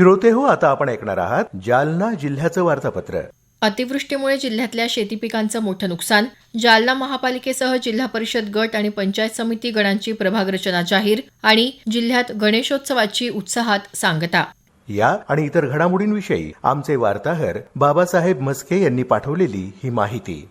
श्रोते हो आता आपण ऐकणार आहात जालना जिल्ह्याचं वार्तापत्र. अतिवृष्टीमुळे जिल्ह्यातल्या शेती पिकांचं मोठं नुकसान जालना महापालिकेसह जिल्हा परिषद गट आणि पंचायत समिती गणांची प्रभाग रचना जाहीर आणि जिल्ह्यात गणेशोत्सवाची उत्साहात सांगता. या आणि इतर घडामोडींविषयी आमचे वार्ताहर बाबासाहेब मस्के यांनी पाठवलेली ही माहिती.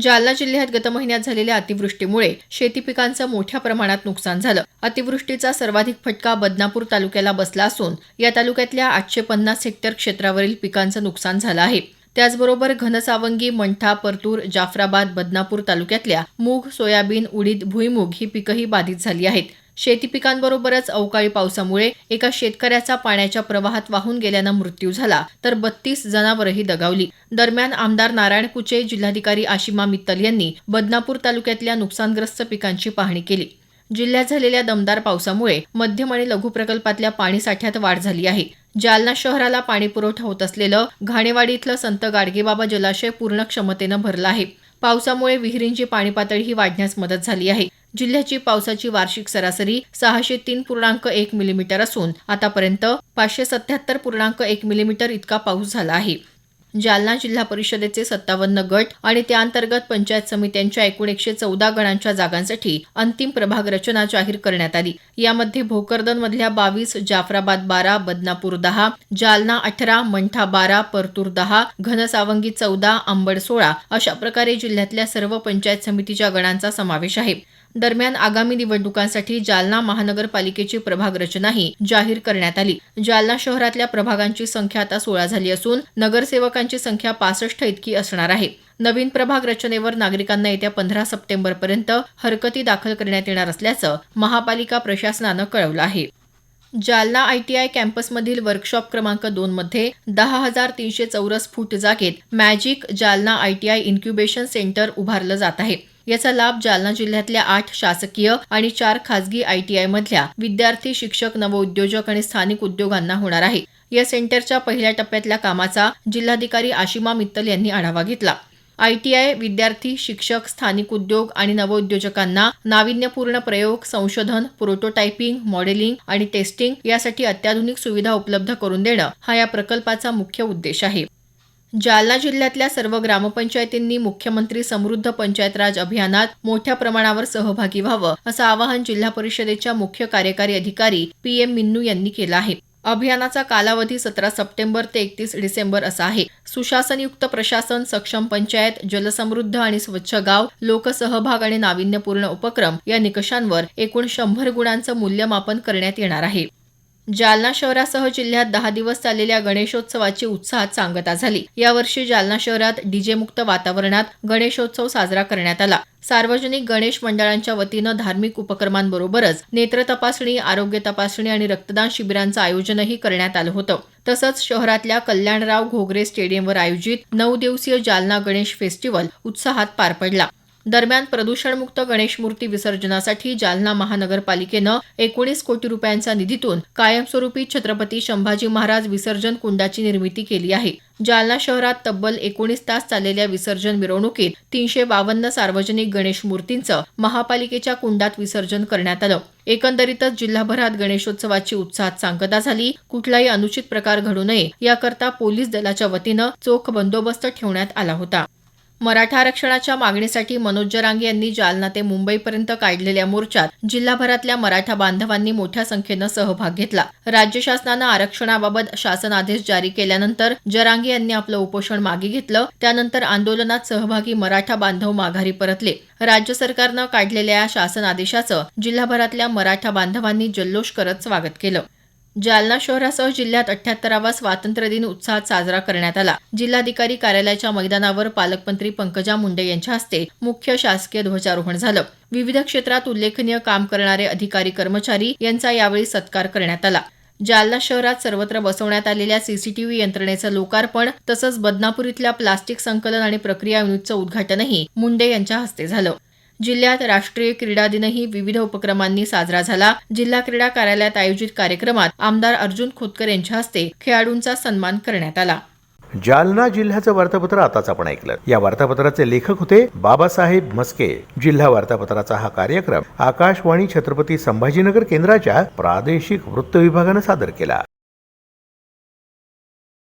जालना जिल्ह्यात गत महिन्यात झालेल्या अतिवृष्टीमुळे शेती पिकांचं मोठ्या प्रमाणात नुकसान झालं. अतिवृष्टीचा सर्वाधिक फटका बदनापूर तालुक्याला बसला असून या तालुक्यातल्या आठशे पन्नास हेक्टर क्षेत्रावरील पिकांचं नुकसान झालं आहे. त्याचबरोबर घनसावंगी मंठा परतूर जाफराबाद बदनापूर तालुक्यातल्या मूग सोयाबीन उडीद भुईमूग ही पिकंही बाधित झाली आहेत. शेती पिकांबरोबरच अवकाळी पावसामुळे एका शेतकऱ्याचा पाण्याच्या प्रवाहात वाहून गेल्यानं मृत्यू झाला तर बत्तीस जनावरही दगावली. दरम्यान आमदार नारायण कुचे जिल्हाधिकारी आशिमा मित्तल यांनी बदनापूर तालुक्यातल्या नुकसानग्रस्त पिकांची पाहणी केली. जिल्ह्यात झालेल्या दमदार पावसामुळे मध्यम आणि लघु प्रकल्पातल्या पाणी साठ्यात वाढ झाली आहे. जालना शहराला पाणी पुरवठा होत असलेलं घाणेवाडी इथलं संत गाडगेबाबा जलाशय पूर्ण क्षमतेनं भरलं आहे. पावसामुळे विहिरींची पाणी पातळीही वाढण्यास मदत झाली आहे. जिल्ह्याची पावसाची वार्षिक सरासरी सहाशे तीन पूर्णांक एक मिलीमीटर असून आतापर्यंत पाचशे सत्याहत्तर पूर्णांक एक मिलीमीटर इतका पाऊस झाला आहे. जालना जिल्हा परिषदेचे सत्तावन्न गट आणि त्याअंतर्गत पंचायत समित्यांच्या एकूण एकशे चौदा गणांच्या जागांसाठी अंतिम प्रभाग रचना जाहीर करण्यात आली. यामध्ये भोकरदन मधल्या बावीस जाफराबाद बारा बदनापूर दहा जालना अठरा मंठा बारा परतूर दहा घनसावंगी चौदा आंबड सोळा अशा प्रकारे जिल्ह्यातल्या सर्व पंचायत समितीच्या गणांचा समावेश आहे. दरम्यान आगामी निवडणुकांसाठी जालना महानगरपालिकेची प्रभाग रचनाही जाहीर करण्यात आली. जालना शहरातल्या प्रभागांची संख्या आता सोळा झाली असून नगरसेवकांची संख्या पासष्ट इतकी असणार आहे. नवीन प्रभाग रचनेवर नागरिकांना येत्या पंधरा सप्टेंबरपर्यंत हरकती दाखल करण्यात येणार असल्याचं महापालिका प्रशासनानं कळवलं आहे. जालना आयटीआय कॅम्पसमधील वर्कशॉप क्रमांक दोन मध्ये दहा हजार तीनशे चौरस फूट जागेत magic Jalna ITI incubation centre उभारलं जात आहे. याचा लाभ जालना जिल्ह्यातल्या आठ शासकीय आणि चार खासगी आयटीआय मधल्या विद्यार्थी शिक्षक नवउद्योजक आणि स्थानिक उद्योगांना होणार आहे. या सेंटरच्या पहिल्या टप्प्यातल्या कामाचा जिल्हाधिकारी आशिमा मित्तल यांनी आढावा घेतला. आयटीआय विद्यार्थी शिक्षक स्थानिक उद्योग आणि नवउद्योजकांना नाविन्यपूर्ण प्रयोग संशोधन प्रोटोटायपिंग मॉडेलिंग आणि टेस्टिंग यासाठी अत्याधुनिक सुविधा उपलब्ध करून देणं हा या प्रकल्पाचा मुख्य उद्देश आहे. जालना जिल्ह्यातल्या सर्व ग्रामपंचायतींनी मुख्यमंत्री समृद्ध पंचायत राज अभियानात मोठ्या प्रमाणावर सहभागी व्हावं असं आवाहन जिल्हा परिषदेच्या मुख्य कार्यकारी अधिकारी पी एम मिन्नू यांनी केलं आहे. अभियानाचा कालावधी सतरा सप्टेंबर ते एकतीस डिसेंबर असा आहे. सुशासनयुक्त प्रशासन सक्षम पंचायत जलसमृद्ध आणि स्वच्छ गाव लोकसहभाग आणि नाविन्यपूर्ण उपक्रम या निकषांवर एकूण शंभर गुणांचं मूल्यमापन करण्यात येणार आहे. जालना शहरासह जिल्ह्यात दहा दिवस चाललेल्या गणेशोत्सवाची उत्साहात सांगता झाली. यावर्षी जालना शहरात डीजेमुक्त वातावरणात गणेशोत्सव साजरा करण्यात आला. सार्वजनिक गणेश मंडळांच्या वतीनं धार्मिक उपक्रमांबरोबरच नेत्र तपासणी आरोग्य तपासणी आणि रक्तदान शिबिरांचं आयोजनही करण्यात आलं होतं. तसंच शहरातल्या कल्याणराव घोगरे स्टेडियमवर आयोजित नऊ दिवसीय जालना गणेश फेस्टिवल उत्साहात पार पडला. दरम्यान प्रदूषणमुक्त गणेश मूर्ती विसर्जनासाठी जालना महानगरपालिकेनं एकोणीस कोटी रुपयांचा निधीतून कायमस्वरूपी छत्रपती संभाजी महाराज विसर्जन कुंडाची निर्मिती केली आहे. जालना शहरात तब्बल एकोणीस तास चाललेल्या विसर्जन मिरवणुकीत तीनशे बावन्न सार्वजनिक गणेश मूर्तींचं महापालिकेच्या कुंडात विसर्जन करण्यात आलं. एकंदरीतच जिल्हाभरात गणेशोत्सवाची उत्साहात सांगता झाली. कुठलाही अनुचित प्रकार घडू नये याकरता पोलीस दलाच्या वतीनं चोख बंदोबस्त ठेवण्यात आला होता. मराठा आरक्षणाच्या मागणीसाठी मनोज जरांगे यांनी जालना ते मुंबईपर्यंत काढलेल्या मोर्चात जिल्हाभरातल्या मराठा बांधवांनी मोठ्या संख्येनं सहभाग घेतला. राज्य शासनानं आरक्षणाबाबत शासन आदेश जारी केल्यानंतर जरांगे यांनी आपलं उपोषण मागे घेतलं. त्यानंतर आंदोलनात सहभागी मराठा बांधव माघारी परतले. राज्य सरकारनं काढलेल्या या शासन आदेशाचं जिल्हाभरातल्या मराठा बांधवांनी जल्लोष करत स्वागत केलं. जालना शहरासह जिल्ह्यात अठ्याहत्तरावा स्वातंत्र्य दिन उत्साहात साजरा करण्यात आला. जिल्हाधिकारी कार्यालयाच्या मैदानावर पालकमंत्री पंकजा मुंडे यांच्या हस्ते मुख्य शासकीय ध्वजारोहण झालं. विविध क्षेत्रात उल्लेखनीय काम करणारे अधिकारी कर्मचारी यांचा यावेळी सत्कार करण्यात आला. जालना शहरात सर्वत्र बसवण्यात आलेल्या सीसीटीव्ही यंत्रणेचं लोकार्पण तसंच बदनापूर इथल्या प्लास्टिक संकलन आणि प्रक्रिया युनिटचं उद्घाटनही मुंडे यांच्या हस्ते झालं. जिल्ह्यात राष्ट्रीय क्रीडा दिनही विविध उपक्रमांनी साजरा झाला. जिल्हा क्रीडा कार्यालयात आयोजित कार्यक्रमात आमदार अर्जुन खोतकर यांच्या हस्ते खेळाडूंचा सन्मान करण्यात आला. जालना जिल्ह्याचं वार्तापत्र आताच आपण ऐकलं. या वार्तापत्राचे लेखक होते बाबासाहेब मस्के जिल्हा वार्तापत्राचा हा कार्यक्रम आकाशवाणी छत्रपती संभाजीनगर केंद्राच्या प्रादेशिक वृत्त विभागानं सादर केला.